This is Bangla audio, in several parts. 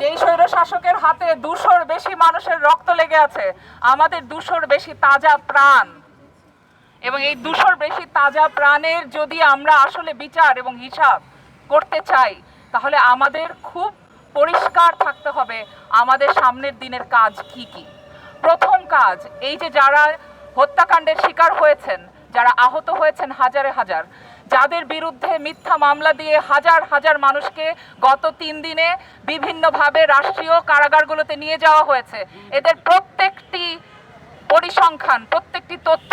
যে এই স্বৈর শাসকের হাতে দুশোর বেশি মানুষের রক্ত লেগে আছে, আমাদের দুশোর বেশি তাজা প্রাণ। এবং এই দুশোর বেশি তাজা প্রাণের যদি আমরা আসলে বিচার এবং হিসাব করতে চাই, তাহলে আমাদের খুব পরিষ্কার থাকতে হবে আমাদের সামনের দিনের কাজ কি কি। প্রথম কাজ, এই যে যারা হত্যাকাণ্ডের শিকার হয়েছেন, যারা আহত হয়েছেন হাজারে হাজার যাদের বিরুদ্ধে মিথ্যা মামলা দিয়ে হাজার হাজার মানুষকে গত তিন দিনে বিভিন্নভাবে রাষ্ট্রীয় কারাগারগুলোতে নিয়ে যাওয়া হয়েছে। এদের প্রত্যেকটি পরিসংখ্যান, প্রত্যেকটি তথ্য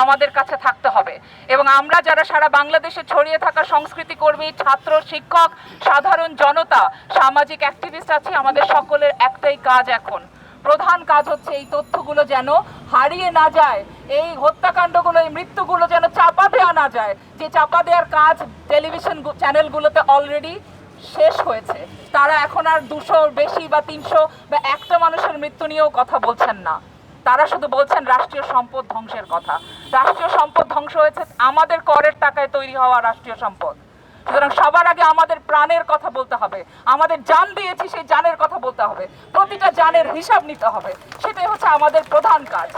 আমাদের কাছে থাকতে হবে। এবং আমরা যারা সারা বাংলাদেশে ছড়িয়ে থাকা সংস্কৃতি কর্মী, ছাত্র, শিক্ষক, সাধারণ জনতা, সামাজিক অ্যাক্টিভিস্ট আছি, আমাদের সকলের একটাই কাজ এখন প্রধান কাজ হচ্ছে এই তথ্যগুলো যেন হারিয়ে না যায়। এই হত্যাকাণ্ডগুলো, এই মৃত্যুগুলো যেন চাপা দেওয়া না যায়। যে চাপা দেওয়ার কাজ টেলিভিশন চ্যানেলগুলোতে অলরেডি শেষ হয়েছে। তারা এখন আর দুশো বেশি বা তিনশো বা একটা মানুষের মৃত্যু নিয়েও কথা বলছেন না। তারা শুধু বলছেন রাষ্ট্রীয় সম্পদ ধ্বংসের কথা। রাষ্ট্রীয় সম্পদ ধ্বংস হয়েছে, আমাদের করের টাকায় তৈরি হওয়া রাষ্ট্রীয় সম্পদ। সুতরাং সবার আগে আমাদের প্রাণের কথা বলতে হবে। আমাদের জান দিয়েছি, সেই জানের কথা বলতে হবে। প্রতিটা জানের হিসাব নিতে হবে। সেটাই হচ্ছে আমাদের প্রধান কাজ।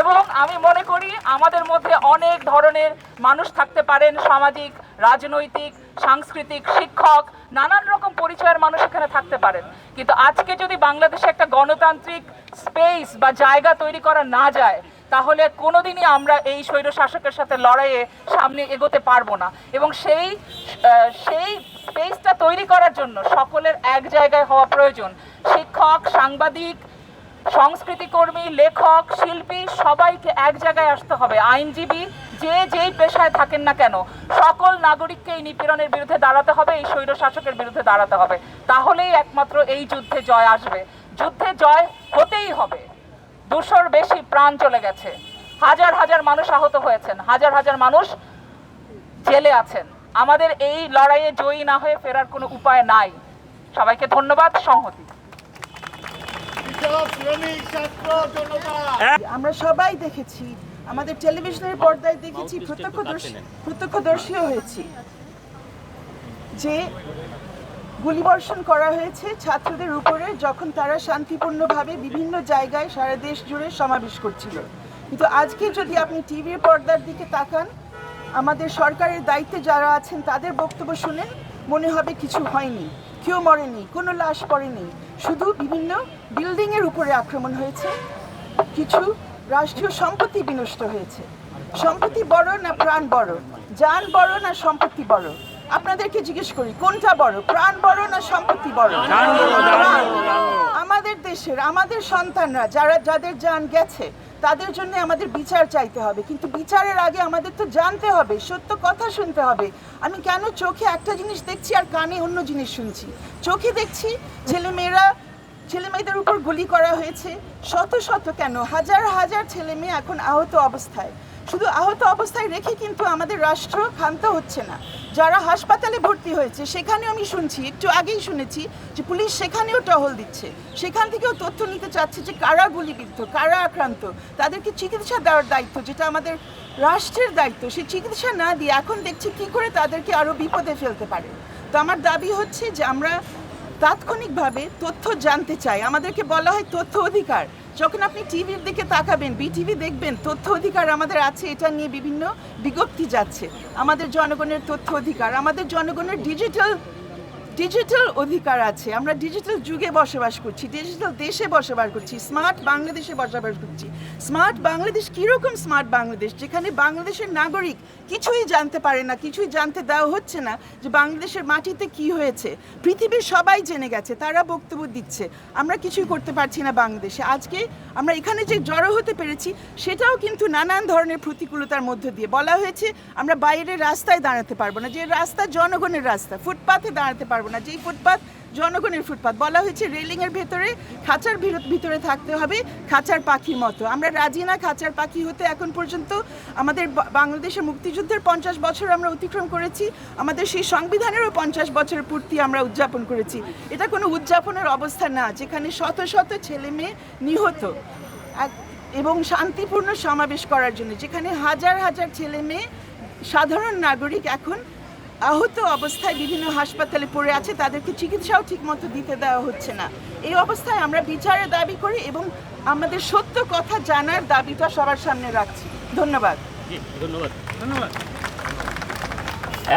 এবং আমি মনে করি আমাদের মধ্যে অনেক ধরনের মানুষ থাকতে পারেন, সামাজিক, রাজনৈতিক, সাংস্কৃতিক, শিক্ষক, নানান রকম পরিচয়ের মানুষ এখানে থাকতে পারেন। কিন্তু আজকে যদি বাংলাদেশে একটা গণতান্ত্রিক স্পেস বা জায়গা তৈরি করা না যায় তাহলে কোনোদিনই আমরা এই স্বৈর শাসকের সাথে লড়াইয়ে সামনে এগোতে পারব না। এবং সেই সেই স্পেসটা তৈরি করার জন্য সকলের এক জায়গায় হওয়া প্রয়োজন। শিক্ষক, সাংবাদিক সংস্কৃতিকর্মী লেখক, শিল্পী সবাইকে এক জায়গায় আসতে হবে। আইনজীবী যে যেই পেশায় থাকেন না কেন, সকল নাগরিককে এই নিপীড়নের বিরুদ্ধে দাঁড়াতে হবে, এই স্বৈর শাসকের বিরুদ্ধে দাঁড়াতে হবে। তাহলেই একমাত্র এই যুদ্ধে জয় আসবে। যুদ্ধে জয় হতেই হবে। দুশোর বেশি প্রাণ চলে গেছে। হাজার হাজার মানুষ আহত হয়েছেন হাজার হাজার মানুষ জেলে আছেন। আমাদের এই লড়াইয়ে জয়ী না হয়ে ফেরার কোনো উপায় নাই। সবাইকে ধন্যবাদ সংহতি। আমরা সবাই দেখেছি আমাদের টেলিভিশনের পর্দায় দেখেছি প্রত্যক্ষদর্শী প্রত্যক্ষদর্শীও হয়েছি। যে গুলিবর্ষণ করা হয়েছে ছাত্রদের উপরে যখন তারা শান্তিপূর্ণভাবে বিভিন্ন জায়গায় সারা দেশ জুড়ে সমাবেশ করছিল। কিন্তু আজকে যদি আপনি টিভির পর্দার দিকে তাকান, আমাদের সরকারের দায়িত্বে যারা আছেন তাদের বক্তব্য শুনেন, মনে হবে কিছু হয়নি। কেউ মরেনি, কোনো লাশ পড়েনি। শুধু বিভিন্ন বিল্ডিংয়ের উপরে আক্রমণ হয়েছে। কিছু রাষ্ট্রীয় সম্পত্তি বিনষ্ট হয়েছে। সম্পত্তি বড় না প্রাণ বড়? যান বড় না সম্পত্তি বড়? আপনাদেরকে জিজ্ঞেস করি কোনটা বড়? প্রাণ বড় না সম্পত্তি বড়? আমাদের দেশের আমাদের সন্তানরা যারা যাদের যান গেছে তাদের জন্য আমাদের বিচার চাইতে হবে। কিন্তু বিচারের আগে আমাদের তো জানতে হবে সত্য কথা শুনতে হবে। আমি কেন চোখে একটা জিনিস দেখছি আর কানে অন্য জিনিস শুনছি? চোখে দেখছি ছেলে মেয়েরা ছেলে মেয়েদের উপর গুলি করা হয়েছে শত শত কেন? হাজার হাজার ছেলে মেয়ে এখন আহত অবস্থায়। শুধু আহত অবস্থায় রেখে কিন্তু আমাদের রাষ্ট্র ক্ষান্ত হচ্ছে না। যারা হাসপাতালে ভর্তি হয়েছে, সেখানেও আমি শুনছি, একটু আগেই শুনেছি যে পুলিশ সেখানেও টহল দিচ্ছে। সেখান থেকেও তথ্য নিতে চাচ্ছে যে কারা গুলিবিদ্ধ, কারা আক্রান্ত, তাদেরকে চিকিৎসা দেওয়ার দায়িত্ব, যেটা আমাদের রাষ্ট্রের দায়িত্ব, সেই চিকিৎসা না দিয়ে এখন দেখছি কী করে তাদেরকে আরও বিপদে ফেলতে পারে। তো আমার দাবি হচ্ছে যে আমরা তাৎক্ষণিকভাবে তথ্য জানতে চাই। আমাদেরকে বলা হয় তথ্য অধিকার। যখন আপনি টিভির দিকে তাকাবেন, বিটিভি দেখবেন, তথ্য অধিকার আমাদের আছে, এটা নিয়ে বিভিন্ন বিজ্ঞপ্তি যাচ্ছে। আমাদের জনগণের তথ্য অধিকার, আমাদের জনগণের ডিজিটাল ডিজিটাল অধিকার আছে। আমরা ডিজিটাল যুগে বসবাস করছি ডিজিটাল দেশে বসবাস করছি স্মার্ট বাংলাদেশে বসবাস করছি। স্মার্ট বাংলাদেশ কীরকম স্মার্ট বাংলাদেশ? যেখানে বাংলাদেশের নাগরিক কিছুই জানতে পারে না, কিছুই জানতে দেওয়া হচ্ছে না যে বাংলাদেশের মাটিতে কি হয়েছে। পৃথিবীর সবাই জেনে গেছে, তারা বক্তব্য দিচ্ছে, আমরা কিছুই করতে পারছি না বাংলাদেশে। আজকে আমরা এখানে যে জড়ো হতে পেরেছি, সেটাও কিন্তু নানান ধরনের প্রতিকূলতার মধ্য দিয়ে। বলা হয়েছে, আমরা বাইরের রাস্তায় দাঁড়াতে পারব না, যে রাস্তা জনগণের রাস্তা ফুটপাথে দাঁড়াতে পারব না। যেই ফুটপাথ জনগণের ফুটপাথ বলা হয়েছে রেলিংয়ের ভেতরে খাঁচার ভিতর- থাকতে হবে, খাঁচার পাখির মতো। আমরা রাজি না খাঁচার পাখি হতে এখন পর্যন্ত আমাদের বাংলাদেশের মুক্তিযুদ্ধের পঞ্চাশ বছর আমরা অতিক্রম করেছি, আমাদের সেই সংবিধানেরও পঞ্চাশ বছরের পূর্তি আমরা উদযাপন করেছি। এটা কোনো উদযাপনের অবস্থা না, যেখানে শত শত ছেলে মেয়ে নিহত। এবং শান্তিপূর্ণ সমাবেশ করার জন্য, যেখানে হাজার হাজার ছেলে মেয়ে সাধারণ নাগরিক এখন আহত অবস্থায় বিভিন্ন হাসপাতালে পড়ে আছে তাদেরকে চিকিৎসাও ঠিকমতো দিতে দেওয়া হচ্ছে না। এই অবস্থায় আমরা বিচারের দাবি করি এবং আমাদের সত্য কথা জানার দাবিটা সবার সামনে রাখছি। ধন্যবাদ। ধন্যবাদ। ধন্যবাদ।